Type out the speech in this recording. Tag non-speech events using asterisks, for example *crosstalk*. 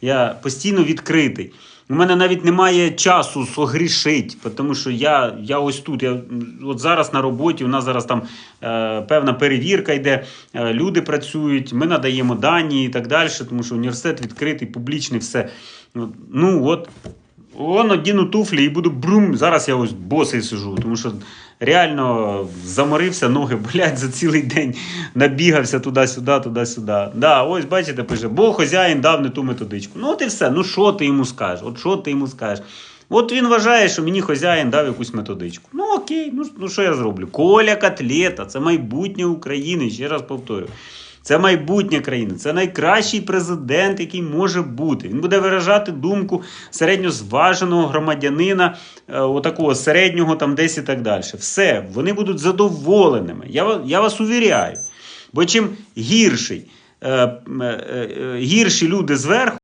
я постійно відкритий. У мене навіть немає часу согрішити, тому що я, я ось тут. Я от зараз на роботі, у нас зараз там е, певна перевірка йде, е, люди працюють, ми надаємо дані і так далі, тому що університет відкритий, публічний, все. Ну от, он одіну туфлі і буду брум. Зараз я ось босий сижу, тому що реально заморився, ноги *laughs* болять за цілий день, набігався туди-сюди, туди-сюди. Да, ось бачите, пише, бо хазяїн дав не ту методичку. Ну от і все. Ну що ти йому скажеш? От що ти йому скажеш? От він вважає, що мені хазяїн дав якусь методичку. Ну окей, ну, ну що я зроблю? Коля Котлета, це майбутнє України, ще раз повторю. Це майбутнє країни, це найкращий президент, який може бути. Він буде виражати думку середньозваженого громадянина, е, отакого середнього там десь і так далі. Все, вони будуть задоволеними. Я, я вас увіряю. Бо чим гірший, е, е, гірші люди зверху.